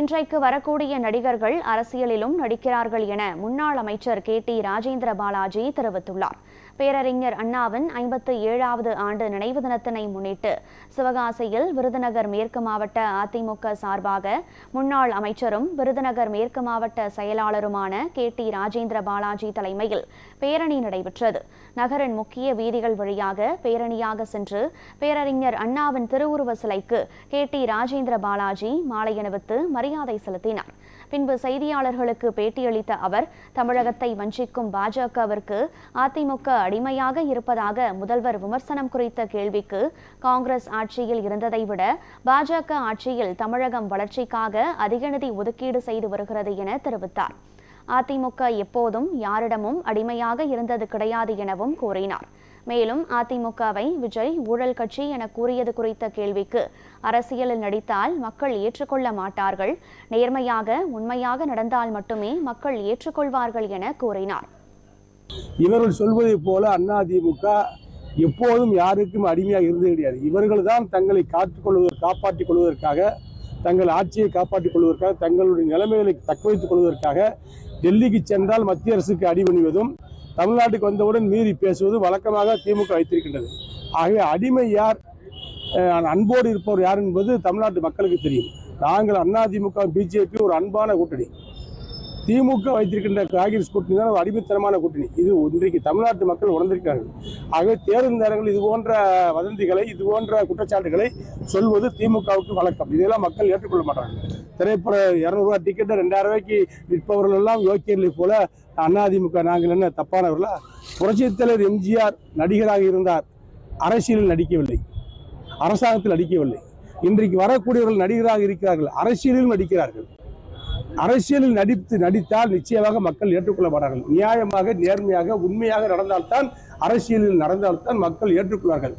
இன்றைக்கு வரக்கூடிய நடிகர்கள் அரசியலிலும் நடிக்கிறார்கள் என முன்னாள் அமைச்சர் கே டி ராஜேந்திர பாலாஜி தெரிவித்துள்ளார். பேரறிஞர் அண்ணாவின் ஐம்பத்து ஏழாவது ஆண்டு நினைவு தினத்தினை முன்னிட்டு சிவகாசியில் விருதுநகர் மேற்கு மாவட்ட அதிமுக சார்பாக முன்னாள் அமைச்சரும் விருதுநகர் மேற்கு மாவட்ட செயலாளருமான கே டி ராஜேந்திர பாலாஜி தலைமையில் பேரணி நடைபெற்றது. நகரின் முக்கிய வீதிகள் வழியாக பேரணியாக சென்று பேரறிஞர் அண்ணாவின் திருவுருவ சிலைக்கு கே டி ராஜேந்திர பாலாஜி மாலை அணிவித்து மரியாதை செலுத்தினார். பின்பு செய்தியாளர்களுக்கு பேட்டியளித்த அவர் தமிழகத்தை வஞ்சிக்கும் பாஜகவிற்கு அதிமுக அடிமையாக இருப்பதாக முதல்வர் விமர்சனம் குறித்த கேள்விக்கு காங்கிரஸ் ஆட்சியில் இருந்ததை விட பாஜக ஆட்சியில் தமிழகம் வளர்ச்சிக்காக அதிக நிதி ஒதுக்கீடு செய்து வருகிறது என தெரிவித்தார். அதிமுக எப்போதும் யாரிடமும் அடிமையாக இருந்தது கிடையாது எனவும் கூறினார். மேலும் அதிமுகவை விஜய் ஊழல் கட்சி என கூறியது குறித்த கேள்விக்கு அரசியலில் நடித்தால் மக்கள் ஏற்றுக்கொள்ள மாட்டார்கள் நேர்மையாக உண்மையாக நடந்தால் மட்டுமே மக்கள் ஏற்றுக்கொள்வார்கள் என கூறினார். இவர்கள் சொல்வதைப் போல அதிமுக எப்போதும் யாருக்கும் அடிமையாக இருந்தது கிடையாது. இவர்கள் தான் தங்களை காத்துக்கொள்வதற்கு காப்பாற்றிக் கொள்வதற்காக தங்கள் ஆட்சியை காப்பாற்றிக் கொள்வதற்காக தங்களுடைய நிலைமைகளை தக்க வைத்துக் கொள்வதற்காக டெல்லிக்கு சென்றால் மத்திய அரசுக்கு அடிபணிவதும் தமிழ்நாட்டுக்கு வந்தவுடன் மீறி பேசுவது வழக்கமாக திமுக வைத்திருக்கின்றது. ஆகவே அடிமை யார்? அன்போடு இருப்பவர் யார் என்பது தமிழ்நாட்டு மக்களுக்கு தெரியும். நாங்கள் அதிமுக பிஜேபி ஒரு அன்பான கூட்டணி. திமுக வைத்திருக்கின்ற காங்கிரஸ் கூட்டணி தான் அடிமைத்தனமான கூட்டணி. இது இன்றைக்கு தமிழ்நாட்டு மக்கள் உணர்ந்திருக்கிறார்கள். ஆகவே தேர்தல் நேரங்கள் இது போன்ற வதந்திகளை இது போன்ற குற்றச்சாட்டுகளை சொல்வது திமுகவுக்கு வழக்கம். இதெல்லாம் மக்கள் ஏற்றுக்கொள்ள மாட்டாங்க திரைப்பட இரநூறுவா டிக்கெட்டை ரெண்டாயிரம் ரூபாய்க்கு விற்பவர்கள் எல்லாம் யோக்கியர்களை போல அதிமுக நாங்கள் என்ன தப்பானவர்களா? புரட்சித் தலைவர் எம்ஜிஆர் நடிகராக இருந்தார். அரசியலில் நடிக்கவில்லை. அரசாங்கத்தில் நடிக்கவில்லை. இன்றைக்கு வரக்கூடியவர்கள் நடிகராக இருக்கிறார்கள். அரசியலிலும் நடிக்கிறார்கள். அரசியலில் நடித்து நடித்தால் நிச்சயமாக மக்கள் ஏற்றுக்கொள்ள மாட்டார்கள் நியாயமாக நேர்மையாக உண்மையாக நடந்தால்தான் அரசியலில் நடந்தால்தான் மக்கள் ஏற்றுக்கொள்வார்கள்.